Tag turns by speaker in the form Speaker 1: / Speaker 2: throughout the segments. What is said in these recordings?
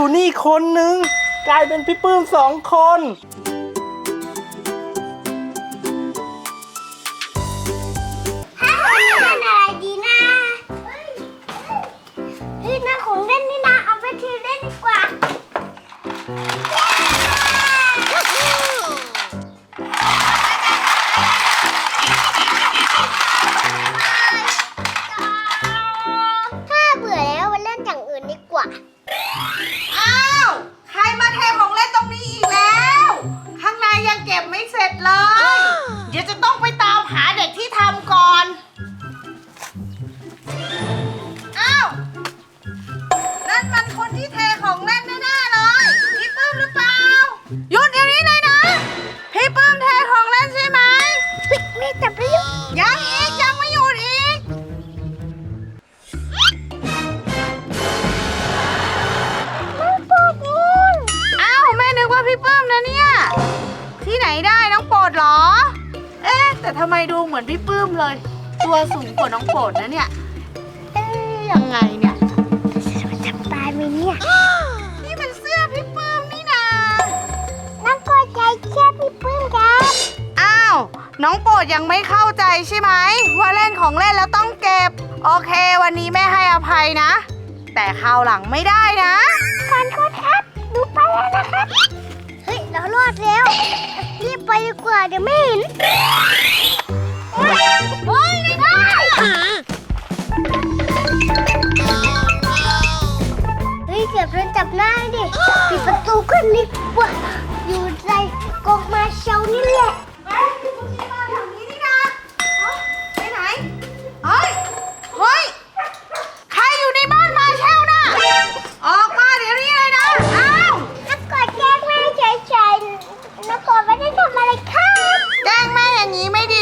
Speaker 1: อยู่นี่คนหนึ่งกลายเป็นพี่ปื้มสองคน
Speaker 2: ถ้าคนนี้เป็นอะไรดีนะเฮ้ยน่าของเล่น ปื้มเท
Speaker 3: ของเล่นใช่ไหม
Speaker 2: เฮ้ยไม่จับได้ยัง
Speaker 3: ยังอีกยังไม่หยุดอีก
Speaker 2: มันปวดมูล
Speaker 3: อ้าวแม่นึกว่าพี่ปื้มนะเนี่ย ที่ไหนได้น้องโปรดเหรอ เอ๊ะ แต่ทำไมดูเหมือนพี่ปื้มเลย ตัวสูงกว่าน้องโปรดนะเนี่ย เอ๊ะยังไงเนี่ย
Speaker 2: จับตายไหมเนี่ย
Speaker 3: น้อ
Speaker 2: ง
Speaker 3: โปรดยังไม่เข้าใจใช่ไหมว่าเล่นของเล่นแล้วต้องเก็บ โอเค วันนี้แม่ให้อภัยนะ แต่คราวหลังไม่ได้นะ
Speaker 2: ขอโทษครับดูไปแล้วนะครับ เฮ้ย เรารอดแล้ว รีบไปดีกว่าเดี๋ยวไม่เห็นโอ้ยโอ้ยไม่ได้เฮ้ยเกือบโดนจับหน้าดิ ปิดประตูกันดีกว่า เล
Speaker 3: ยครับ
Speaker 2: แกล้งแม่อ
Speaker 3: ย่างนี้ไม่ดี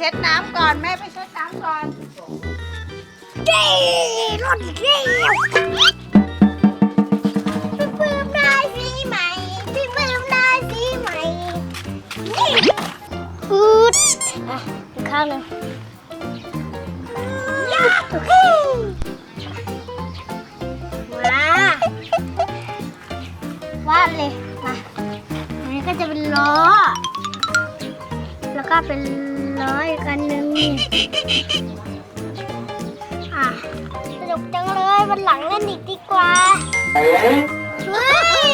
Speaker 3: เช็ดน้ำก่อ
Speaker 2: นแม่ไปเช็
Speaker 3: ดน้ำก่อนเย้
Speaker 2: รอดอีกแล้ว แล้วก็เป็นร้อยกันหนึ่งอะสนุกจังเลยวันหลังเล่นอีกดีกว่าเฮ้ย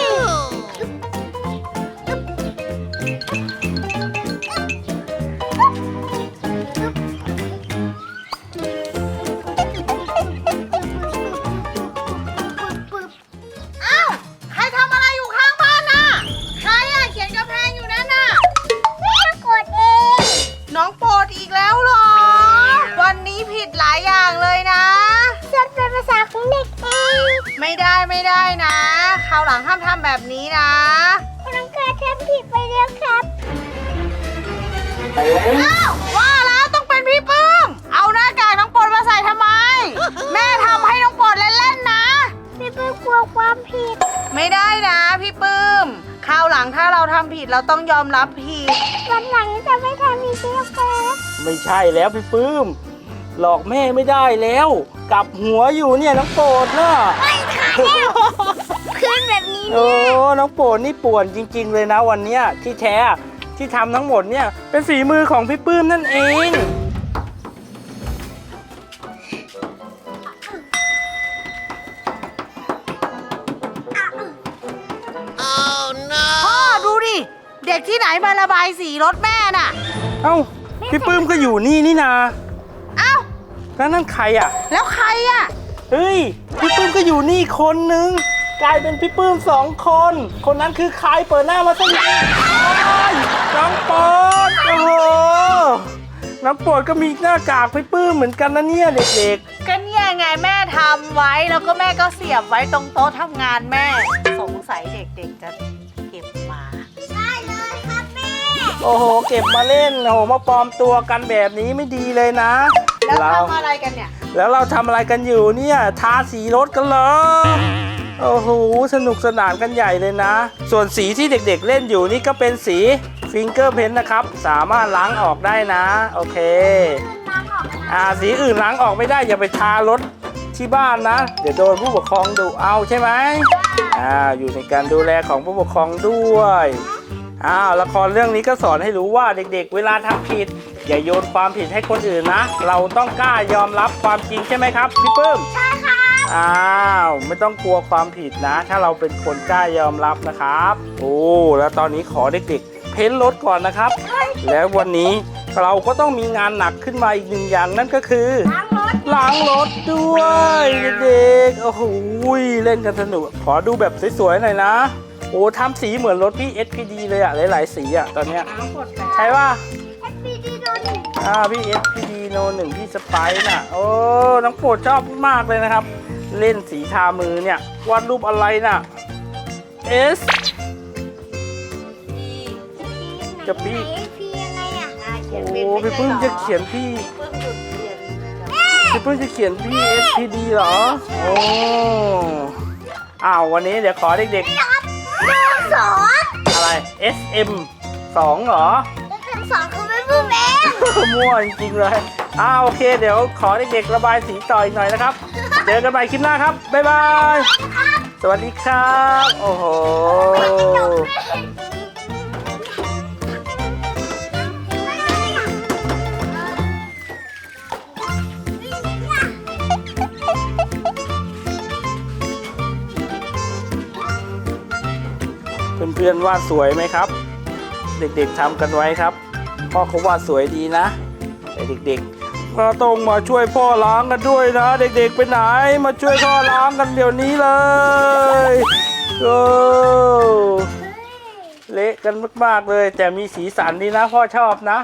Speaker 3: ได้ไม่ได้นะคราวหลังห้ามทำแบบนี้นะ
Speaker 2: น้องกาทำผิดไปแล้วครับ
Speaker 3: อ้าวว่าแล้วต้องเป็นพี่ปื้ม เอาหน้ากากน้องโปรดมาใส่ทำไม แม่ทำให้น้องโปรดเล่นๆนะ
Speaker 2: พี่เพิ่งกลัวความผิด
Speaker 3: ไม่ได้นะพี่ปื้มคราวหลังถ้าเราทำผิดเราต้องยอมรับผิด
Speaker 2: วันหลังจะไม่ทำอีกแล้วครับ
Speaker 1: ไม่ใช่แล้วพี่ปื้ม หลอกแม่ไม่ได้แล้ว กลับหัวอยู่เนี่ยน้องโปรดน่ะ
Speaker 2: ไม่ค่ะแล้ ขึ้นแบบนี้
Speaker 1: โอ้น้องปวดนี่ปวนจริง ๆ เลยนะวันนี้ที่แท้ที่ทำทั้งหมดเนี่ยเป็นฝีมือของพี่ปื้มนั่นเอง พ่อดูดิ
Speaker 3: เด็กที่ไหนมาระบายสีรถแม่น่ะ
Speaker 1: เอ้าพี่ปื้มก็อยู่นี่นี่นา
Speaker 3: เอ้า
Speaker 1: แล้วนั่นใครอะ
Speaker 3: แล้วใครอะ
Speaker 1: เฮ้ย พี่ปื้มก็อยู่นี่คนนึง กลายเป็นพี่ปื้มสองคน คนนั้นคือใครเปิดหน้ามาสิน้องโปอดโอ้โหน้องโปอดก็มีหน้ากากพี่ปื้มเหมือนกันนะเนี่ยเด็ก
Speaker 3: ก็เนี่ยไงแม่ทำไว้แล้วก็แม่ก็เสียบไว้ตรงโต๊ะทำงานแม่ สงสัยเด็กๆจะเก็บมา
Speaker 2: ใช่เลยครับแม่
Speaker 1: ๆ โอ้โห เก็บมาเล่นโอ้โหมาปลอมตัวกันแบบนี้ไม่ดีเลยนะ
Speaker 3: แล้ว
Speaker 1: เรา
Speaker 3: ทำอะไรกันเนี่ย
Speaker 1: แล้วเราทำอะไรกันอยู่เนี่ย ทาสีรถกันเหรอ โอ้โหสนุกสนานกันใหญ่เลยนะ ส่วนสีที่เด็กๆเล่นอยู่นี่ก็เป็นสีฟิงเกอร์เพนนะครับ สามารถล้างออกได้นะ โอเค
Speaker 2: อ่า
Speaker 1: สีอื่นล้างออกไม่ได้อย่าไปทารถที่บ้านนะ เดี๋ยวโดนผู้ปกครองดุเอาใช่ไหมอ่าอยู่ในการดูแลของผู้ปกครองด้วยอ้าวละครเรื่องนี้ก็สอนให้รู้ว่าเด็กๆ เวลาทำผิด อย่าโยนความผิดให้คนอื่นนะ เราต้องกล้ายอมรับความจริงใช่ไหมครับพี่ปื้ม
Speaker 2: ใช่ค่ะ
Speaker 1: อ้าวไม่ต้องกลัวความผิดนะ ถ้าเราเป็นคนกล้ายอมรับนะครับ โอ้แล้วตอนนี้ขอเด็กๆเพ้นรถก่อนนะครับ แล้ววันนี้เราก็ต้องมีงานหนักขึ้นมาอีกหนึ่งอย่างนั่นก็คือ
Speaker 2: ล้างรถ
Speaker 1: ล้างรถด้วยเด็กๆโอ้โหเล่นกันสนุก ขอดูแบบสวยๆหน่อยนะ โอ้ทำสีเหมือนรถพี่ SPD เลยอะหลายๆสีอะตอนเนี้ยใช่ป่ะ
Speaker 2: SPD โดนหนึ่ง
Speaker 1: อ่าพี่ SPD โนหนึ่งพี่สไปซ์น่ะ โอ้น้องโปรดชอบมากเลยนะครับ เล่นสีทามือเนี่ยวาดรูปอะไรน่ะ S จะพี่
Speaker 2: ไหนพี่ยังไงอะ
Speaker 1: โอ้พี่เพิ่งจะเขียนพี่
Speaker 3: เพิ่งหยุดเรียน
Speaker 1: พี่เพิ่งจะเขียนพี่ SPD เหรอโอ้อ้าววันนี้เดี๋ยวขอเด็ก
Speaker 2: ดูสอง
Speaker 1: ๆอะไร SM 2เหรอ
Speaker 2: มั่
Speaker 1: วจริงๆเลยอ้าวโอเค เดี๋ยวขอเด็กๆระบายสีต่ออีกหน่อยนะครับ เจอกันใหม่คลิปหน้าครับ บ๊ายบาย สวัสดีครับ โอ้โห เพื่อนๆวาดสวยไหมครับ เด็กๆทำกันไว้ครับ พ่อเขาวาดสวยดีนะเด็กๆก็ต้องมาช่วยพ่อล้างกันด้วยนะ เด็กๆไปไหนมาช่วยพ่อล้างกันเดี๋ยวนี้เลยโอ้เละกันมากๆเลย แต่มีสีสันดีนะพ่อชอบนะ